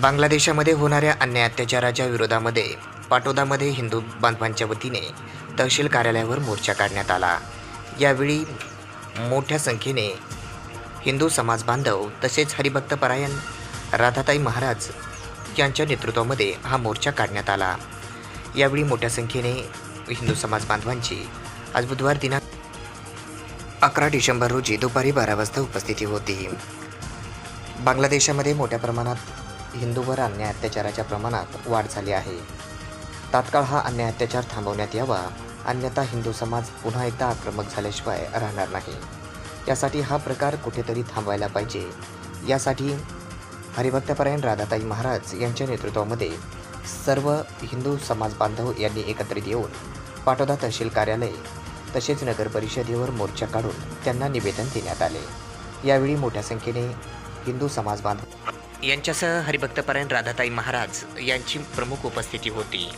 बांगलादेशामध्ये होणाऱ्या अन्याय अत्याचाराच्या विरोधामध्ये पाटोदामध्ये हिंदू बांधवांच्या वतीने तहसील कार्यालयावर मोर्चा काढण्यात आला. यावेळी मोठ्या संख्येने हिंदू समाज बांधव तसेच हरिभक्तपरायण राधाताई महाराज यांच्या नेतृत्वामध्ये हा मोर्चा काढण्यात आला. यावेळी मोठ्या संख्येने हिंदू समाज बांधवांची आज बुधवार दिनांक अकरा डिसेंबर रोजी दुपारी बारा वाजता उपस्थिती होती. बांगलादेशामध्ये मोठ्या प्रमाणात हिंदूवर अन्याय अत्याचाराच्या प्रमाणात वाढ झाली आहे. तात्काळ हा अन्याय अत्याचार थांबवण्यात यावा. अन्यथा हिंदू समाज पुन्हा एकदा आक्रमक झाल्याशिवाय राहणार नाही. यासाठी हा प्रकार कुठेतरी थांबवायला पाहिजे. यासाठी हरिभक्तपरायण राधाताई महाराज यांच्या नेतृत्वामध्ये सर्व हिंदू समाज बांधव यांनी एकत्रित येऊन पाटोदा तहसील कार्यालय तसेच नगर परिषदेवर मोर्चा काढून त्यांना निवेदन देण्यात आले. यावेळी मोठ्या संख्येने हिंदू समाज बांधव यांच्यासह हरिभक्तपरायण राधाताई महाराज यांची प्रमुख उपस्थिती होती.